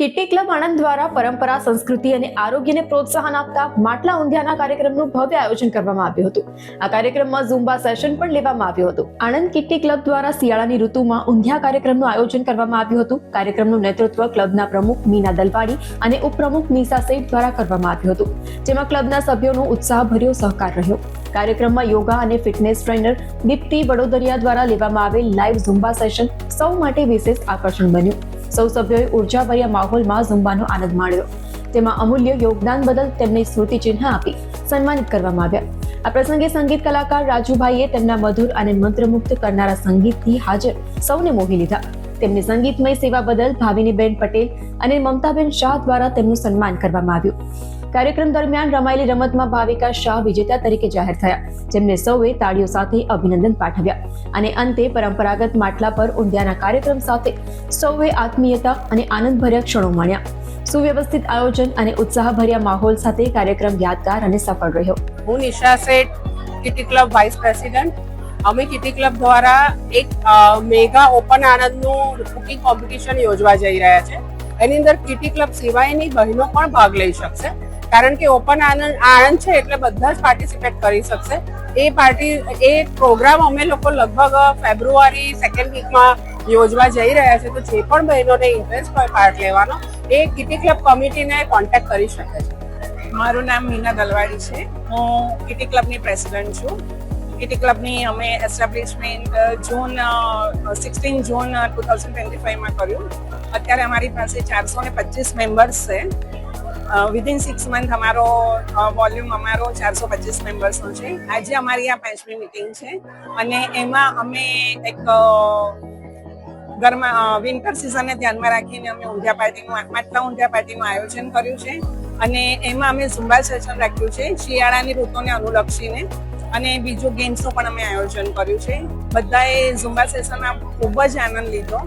Kitty club Anand દ્વારા પરંપરા, સંસ્કૃતિ અને આરોગ્યને પ્રોત્સાહન આપતા માટલા ઊંધિયાના કાર્યક્રમનું ભવ્ય આયોજન કરવામાં આવ્યું હતું. આ કાર્યક્રમમાં ઝુંબા સેશન પણ લેવામાં આવ્યું હતું. આણંદ કિટી ક્લબ દ્વારા શિયાળાની ઋતુમાં ઊંધિયા કાર્યક્રમનું આયોજન કરવામાં આવ્યું હતું. કાર્યક્રમનું નેતૃત્વ ક્લબના પ્રમુખ મીના દલવાડી અને ઉપપ્રમુખ નિશા શેઠ દ્વારા કરવામાં આવ્યું હતું. જેમાં ક્લબના સભ્યોનો ઉત્સાહભર્યો સહકાર રહ્યો. કાર્યક્રમમાં યોગા અને ફિટનેસ ટ્રેનર દીપ્તિ વડોદરિયા દ્વારા લેવામાં આવેલ લાઈવ ઝુંબા સેશન સૌ માટે વિશેષ આકર્ષણ બન્યું. સૌ સભ્યોએ ઉર્જાભર્યા માહોલમાં ઝુંબાનો આનંદ માણ્યો. તેમાં અમૂલ્ય યોગદાન બદલ તેમને સ્મૃતિચિહ્ન આપી, સન્માનિત કરવામાં આવ્યા. આ પ્રસંગે સંગીત કલાકાર રાજુભાઈએ તેમના મધુર અને મંત્રમુગ્ધ કરનારા સંગીતથી હાજર સૌને મોહી લીધા. તેમની સંગીતમય સેવા બદલ ભાવિનીબેન પટેલ અને મમતાબેન શાહ દ્વારા તેમનું સન્માન કરવામાં આવ્યું. કાર્યક્રમ દરમિયાન રમાયેલી રમતમાં ભાવિકા શાહ વિજેતા તરીકે જાહેર થયા. જેમને સૌએ તાળીઓ સાથે અભિનંદન પાઠવ્યા. અને અંતે પરંપરાગત માટલા પર ઊંધિયાના કાર્યક્રમ સાથે સૌએ આત્મીયતા અને આનંદભર્યા ક્ષણો માણ્યા. સુવ્યવસ્થિત આયોજન અને ઉત્સાહભર્યા માહોલ સાથે કાર્યક્રમ યાદગાર અને સફળ રહ્યો. હું Nisha Sheth, kitty club vice president. અમે કિટી ક્લબ દ્વારા એક મેગા ઓપન આનંદનું કુકિંગ કોમ્પિટિશન યોજવા જઈ રહ્યા છે. એની અંદર કિટી ક્લબ સિવાયની બહેનો પણ ભાગ લઈ શકશે. કારણ કે ઓપન આનંદ આણંદ છે એટલે બધા જ પાર્ટિસિપેટ કરી શકશે. એ પાર્ટી એ પ્રોગ્રામ અમે લોકો લગભગ ફેબ્રુઆરી સેકન્ડ વીકમાં યોજવા જઈ રહ્યા છે. તો જે પણ બહેનોને ઇન્ટરેસ્ટ હોય પાર્ટ લેવાનો, એ કિટી ક્લબ કમિટીને કોન્ટેક્ટ કરી શકે છે. મારું નામ મીના દલવાડી છે. હું કિટી ક્લબની પ્રેસિડન્ટ છું. કિટી ક્લબની અમે establishment June sixteen June two thousand twenty ફાઈવમાં કર્યું. અત્યારે અમારી પાસે ચારસો ને પચીસ મેમ્બર્સ છે. વિધિન સિક્સ મંથ અમારો વોલ્યુમ અમારો ચારસો પચીસ મેમ્બર્સનો છે. આજે અમારી આ પાંચમી મિટિંગ છે. અને એમાં અમે એક ગરમા વિન્ટર સિઝનને ધ્યાનમાં રાખીને અમે ઊંધા પાર્ટીનું માટલા ઊંધિયા પાર્ટીનું આયોજન કર્યું છે. અને એમાં અમે ઝુંબા સેશન રાખ્યું છે શિયાળાની ઋતુને અનુલક્ષીને. અને બીજું ગેમ્સનું પણ અમે આયોજન કર્યું છે. બધાએ ઝુંબા સેશનમાં ખૂબ જ આનંદ લીધો.